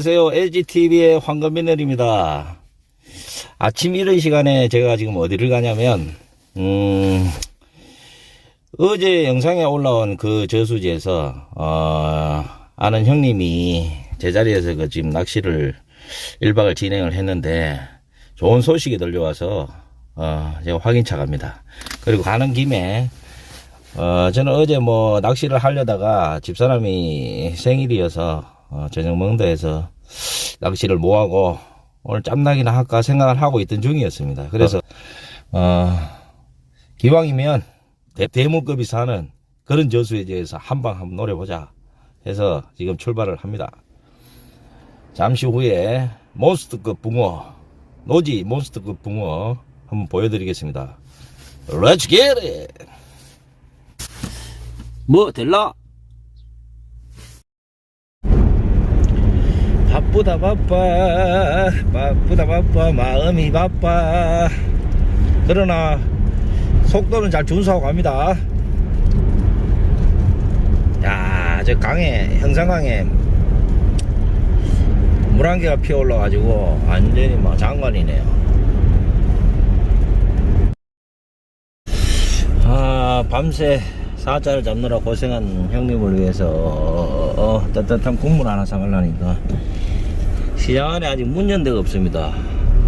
안녕하세요. LGTV의 황금민늘입니다. 아침 이른 시간에 제가 지금 어디를 가냐면, 음, 어제 영상에 올라온 그 저수지에서, 어, 아는 형님이 제자리에서 그 지금 낚시를 1박을 진행을 했는데, 좋은 소식이 들려와서, 어, 제가 확인차 갑니다. 그리고 가는 김에, 어, 저는 어제 뭐 낚시를 하려다가 집사람이 생일이어서 어, 저녁 먹는다 해서 낚시를 뭐하고 오늘 짬낚이나 할까 생각을 하고 있던 중이었습니다. 그래서 어, 기왕이면 대, 대문급이 사는 그런 저수에 대해서 한방 한번 노려보자 해서 지금 출발을 합니다. 잠시 후에 몬스터급 붕어 노지 몬스터급 붕어 한번 보여드리겠습니다. Let's get it! 뭐 될라? 바쁘다 바빠 바쁘다 바빠 마음이 바빠. 그러나 속도는 잘 준수하고 갑니다. 야저 강에 형산강에 물한 개가 피어올라 가지고 완전히 막 장관이네요. 아 밤새 사자를 잡느라 고생한 형님을 위해서 어, 따뜻한 국물 하나 사갈라니까 시장 안에 아직 문 연 데가 없습니다.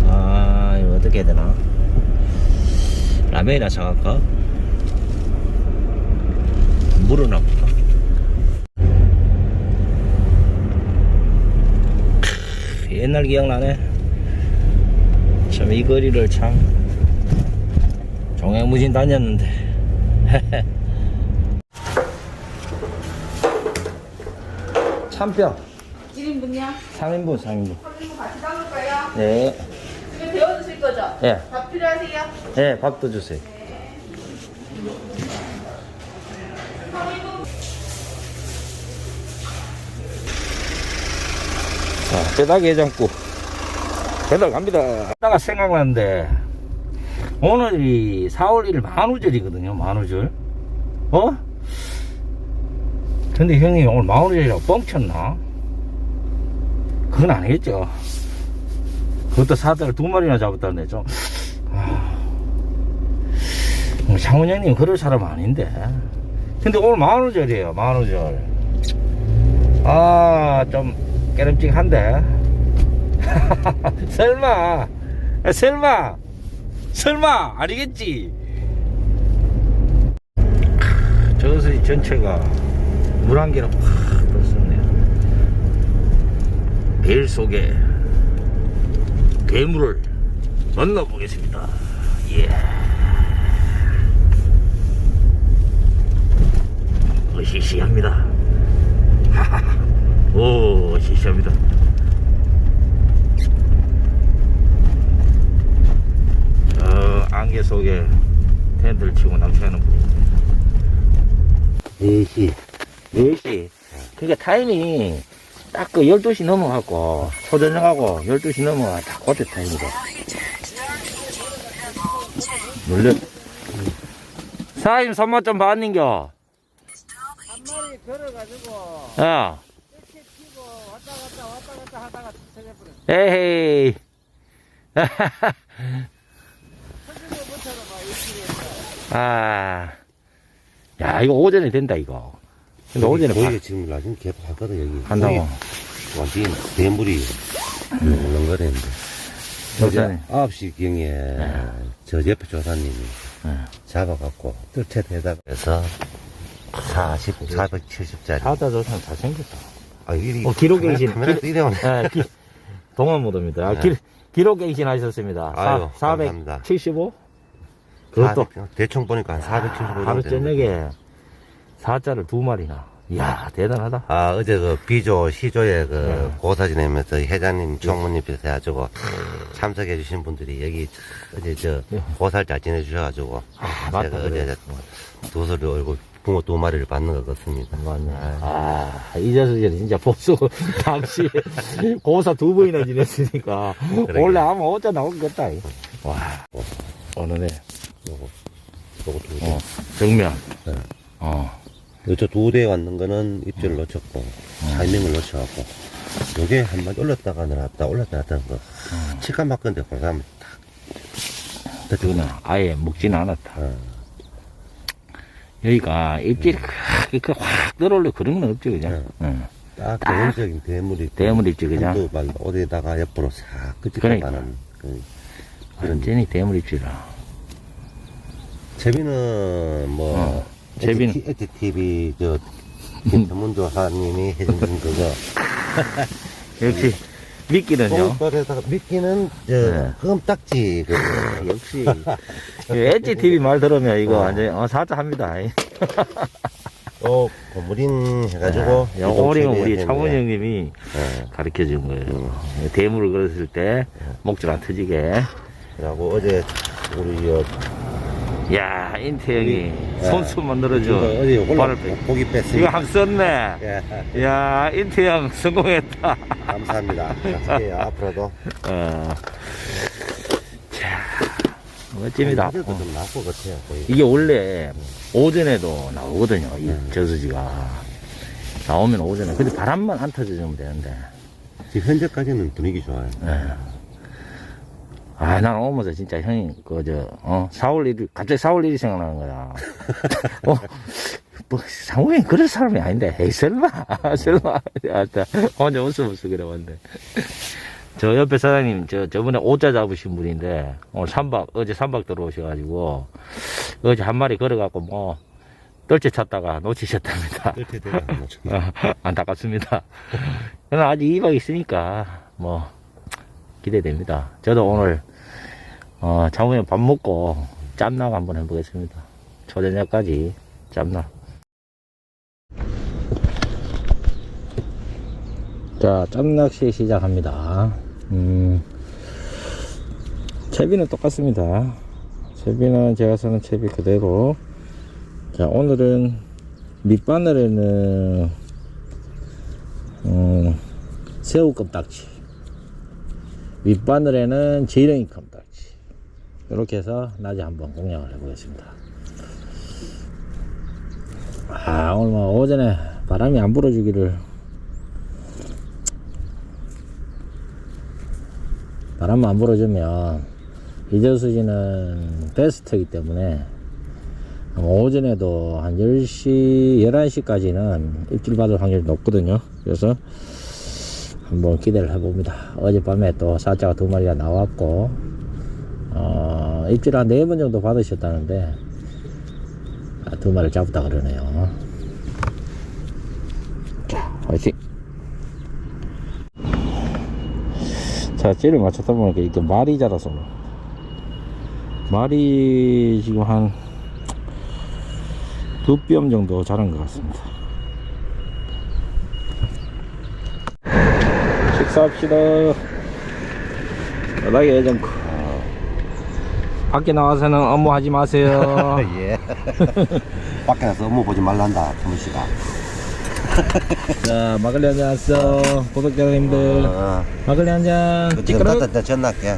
아 이거 어떻게 해야 되나? 라면이나 사갈까? 물은 없다 크, 옛날 기억나네. 참 이 거리를 참 종횡무진 다녔는데. 참뼈 1인분이야? 3인분 3인분 선생님 같이 담을까요? 네, 이거 데워 드실 거죠? 예, 밥 필요하세요? 네, 밥도 주세요. 자, 배닥 해장국. 배달 갑니다. 하다가 생각났는데, 오늘이 4월 1일 만우절이거든요, 만우절. 어? 근데 형님 오늘 만우절이라고 뻥쳤나? 그건 아니겠죠. 그것도 사자를 두 마리나 잡았다는데 좀 아, 장원 형님 그럴 사람 아닌데. 근데 오늘 만우절이에요 만우절. 아 좀 깨름직한데. 설마 설마 설마 아니겠지? 저수지 전체가 물 한 개로 확 들었네요 베일 속에 괴물을 만나보겠습니다. 예. 으시시합니다. 하하. 오, 으시시합니다. 저 안개 속에 텐트를 치고 낚시하는 분입니다. 4시. 4시. 그러니까 타이밍이 딱 그 12시 넘어갖고, 초저녁하고 12시 넘어가 딱 그때 타임이다. 놀래. 사임 손맛 좀 봤는겨? 한 마리 걸어가지고 야, 이렇게 피고 왔다 갔다 왔다 갔다 하다가 터져버렸어. 에헤이. 막 이렇게 아, 야, 이거 오전에 된다, 이거. 근데 거기가 봐. 지금 나중 계속 하거든 여기 한다고. 완전히 대물이 울렁거리는데 조사님. 9시 경에 저 옆에 조사님이 네. 잡아갖고 뜰채에다가 해서 40, 470짜리 사자 조사는 잘생겼다. 아, 이 어, 기록 갱신. 카메라 기- 이래오네 예, 기, 동안 모드입니다. 아, 네. 기, 기록 갱신 하셨습니다. 아유, 사, 감사합니다. 475? 그것도 400, 대충 보니까 한 475 하루. 저녁에 사자를 두 마리나. 이야, 대단하다. 아, 어제 그 비조, 시조에 그 네. 고사 지내면서 회장님, 총무님께서 해가지고 참석해주신 분들이 여기 어제 저 네. 고사를 잘 지내주셔가지고 아, 맞다, 제가. 어제 두 소리 얼굴 붕어 두 마리를 받는 것 같습니다. 맞네. 아, 이 자식이 진짜 보수 당시 고사 두 번이나 지냈으니까 원래 아마 어쩌 나오겠다. 와, 오늘네 요거, 요거 두 개. 어, 정면. 네. 어, 저 두 대 왔는 거는 입질을 놓쳤고, 타이밍을 놓쳐갖고, 요게 한 마디 올렸다가 내려왔다, 올렸다 놨다 하는 거. 치가 막건데, 그러면 딱. 그거는 아예 먹지는 않았다. 어. 여기가 입질이 크게 확 들어올려 그런 건 없지, 그냥. 응. 딱 전형적인 대물이. 대물 입질, 그죠? 막 어디다가 옆으로 싹 그러니까. 끄집어가는. 그, 그런. 완전히 대물 입질이라. 제비는 뭐, 어, 제비는- 엣지 TV, 저, 전문조사님이 해준 그거. 역시, 미끼는요. 똥벌에다가 미끼는, 저, 네. 껌딱지, 그, 역시. 엣지 TV 말 들으면 이거 완전, 어, 살짝 합니다. 또, 고무린 해가지고. 야, 오링은 우리 처리해야 형님이 되는데, 가르쳐 준 거예요. 대물을 걸었을 때, 목줄 안 터지게. 예. 그리고 어제, 우리, 여, 야, 인태 형이 예. 손수만 늘어줘. 이거 어제 올라, 발을 빼. 고기 뺐습니다. 이거 함 썼네. 예, 야, 인태 형 성공했다. 감사합니다. 자, 예, 앞으로도. 어. 자, 멋집니다. 어. 좀 나올 것 같아요, 거의. 이게 원래 오전에도 나오거든요. 이 저수지가. 나오면 오전에. 근데 바람만 안 터져주면 되는데. 지금 현재까지는 분위기 좋아요. 예. 아, 난 오면서 진짜 형이, 그, 저, 어, 4월 1일, 갑자기 4월 1일 생각나는 거야. 어, 뭐, 상호이 그럴 사람이 아닌데, 에이, 설마, 설마. 아따, 혼자 웃으면서 그래봤는데. 저 옆에 사장님, 저, 저번에 오자 잡으신 분인데, 오늘 삼박, 어제 삼박 들어오셔가지고, 어제 한 마리 걸어갖고 뭐, 떨째 찾다가 놓치셨답니다. 아, 안타깝습니다. 그러나 아직 2박 있으니까, 뭐, 기대됩니다. 저도 오늘, 어, 장모님 밥 먹고 짬낙 한번 해보겠습니다. 초저녁까지 짬낙. 자, 짬낚시 시작합니다. 음, 채비는 똑같습니다. 채비는 제가 쓰는 채비 그대로. 자, 오늘은 밑바늘에는 음, 새우 껍딱지 윗바늘에는 지렁이 껍딱지 이렇게 해서 낮에 한번 공략을 해보겠습니다 아 오늘 뭐 오전에 바람이 안 불어주기를 바람만 안 불어주면 이저수지는 베스트이기 때문에 오전에도 한 10시, 11시까지는 입질 받을 확률이 높거든요. 그래서 한번 기대를 해봅니다. 어젯밤에 또 사자가 두 마리가 나왔고, 어, 입질 한 네 번 정도 받으셨다는데, 아, 두 마리를 잡았다 그러네요. 자, 화이팅! 자, 찌를 맞췄다 보니까 이게 말이 자라서, 말이 지금 한, 두 뼘 정도 자란 것 같습니다. 식사합시다. 바닥에 예전코. 밖에 나와서는 업무하지 마세요. 예. 밖에 나서 업무 보지 말란다, 정문 씨가. 자, 막걸리 한잔 왔어. 구독자님들. 어, 막걸리 한 잔. 지금. 땄다, 전날게.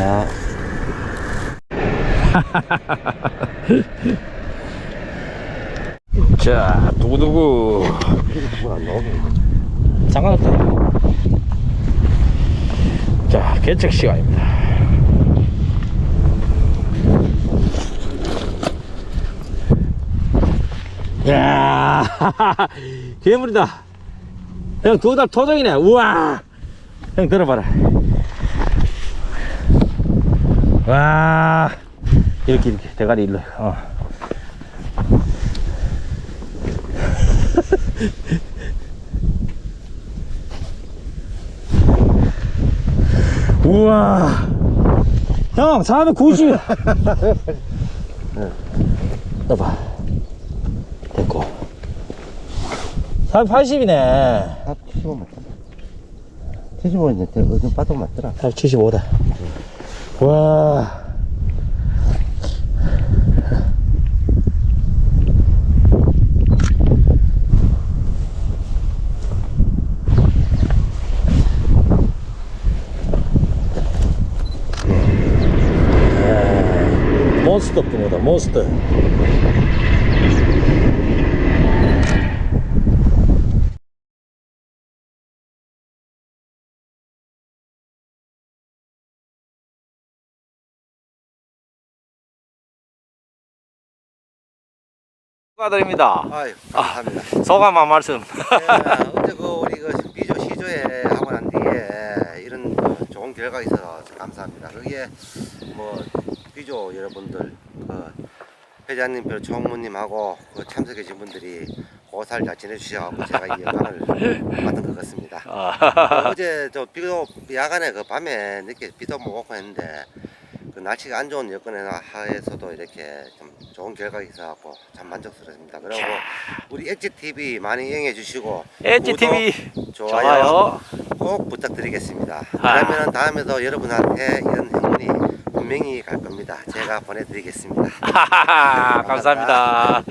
아, 자, 두구두구. 상관없다. 자, 개척 시간입니다. 야 괴물이다. 형, 두달 토종이네. 우와. 형, 들어봐라. 와. 이렇게, 이렇게. 대가리 일로. 어. 우와. 형, 490. 넣어봐. 됐고. 480이네. 아, 75 맞다. 75 이제 어디 봐도 맞더라. 475다. 와. 몬스터 붕어다, 몬스터. 축하드립니다. 아유, 감사합니다. 소감 한 말씀. 예, 어제 그 우리 그 비조 시조회 하고 난 뒤에 이런 그 좋은 결과가 있어서 감사합니다. 거기에 뭐 비조 여러분들 그 회장님 별 총무님하고 그 참석해 주신 분들이 잘 지내주셔서 제가 이 영광을 받은 것 같습니다. 아, 그 어제 저 비도 야간에 그 밤에 늦게 비도 못 오고 했는데 그 날씨가 안 좋은 여건에 하에서도 이렇게 좀 좋은 결과가 있어갖고 참 만족스럽습니다. 그리고 우리 엣지 TV 많이 이용해 주시고 엣지 TV 좋아요, 좋아요. 꼭 부탁드리겠습니다. 아. 그러면 다음에도 여러분한테 이런 행운이 분명히 갈 겁니다. 제가 보내드리겠습니다. 감사합니다.